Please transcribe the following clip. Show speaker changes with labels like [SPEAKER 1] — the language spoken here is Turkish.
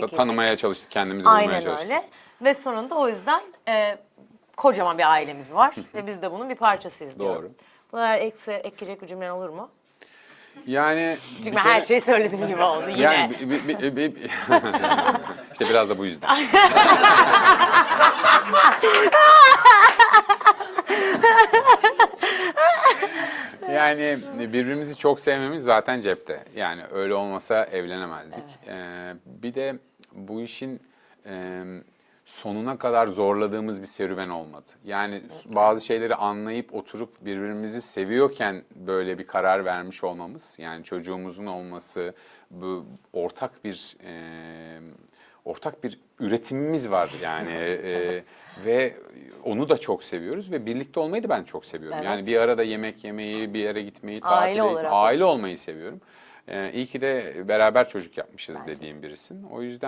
[SPEAKER 1] Şekilde.
[SPEAKER 2] tanımaya çalıştık, kendimizi bulmaya
[SPEAKER 1] Aynen
[SPEAKER 2] çalıştık.
[SPEAKER 1] öyle. Ve sonunda o yüzden e, kocaman bir ailemiz var ve biz de bunun bir parçasıyız diyorum.
[SPEAKER 2] Doğru.
[SPEAKER 1] Bu kadar eksi ekleyecek bir cümlen olur mu?
[SPEAKER 2] Yani
[SPEAKER 1] Çünkü
[SPEAKER 2] bir kere-
[SPEAKER 1] her şeyi söylediğim gibi oldu yine.
[SPEAKER 2] Yani bi- bi- bi- bi- işte biraz da bu yüzden. Yani birbirimizi çok sevmemiz zaten cepte. Yani öyle olmasa evlenemezdik. Ee, bir de bu işin e, sonuna kadar zorladığımız bir serüven olmadı. Yani bazı şeyleri anlayıp oturup birbirimizi seviyorken böyle bir karar vermiş olmamız, yani çocuğumuzun olması, bu ortak bir e, ortak bir üretimimiz var yani e, ve onu da çok seviyoruz ve birlikte olmayı da ben çok seviyorum.
[SPEAKER 1] Evet.
[SPEAKER 2] Yani bir arada yemek yemeyi, bir yere gitmeyi,
[SPEAKER 1] Aile
[SPEAKER 2] tatile,
[SPEAKER 1] olarak.
[SPEAKER 2] aile olmayı seviyorum. Ee, iyi ki de beraber çocuk yapmışız dediğim birisin. O yüzden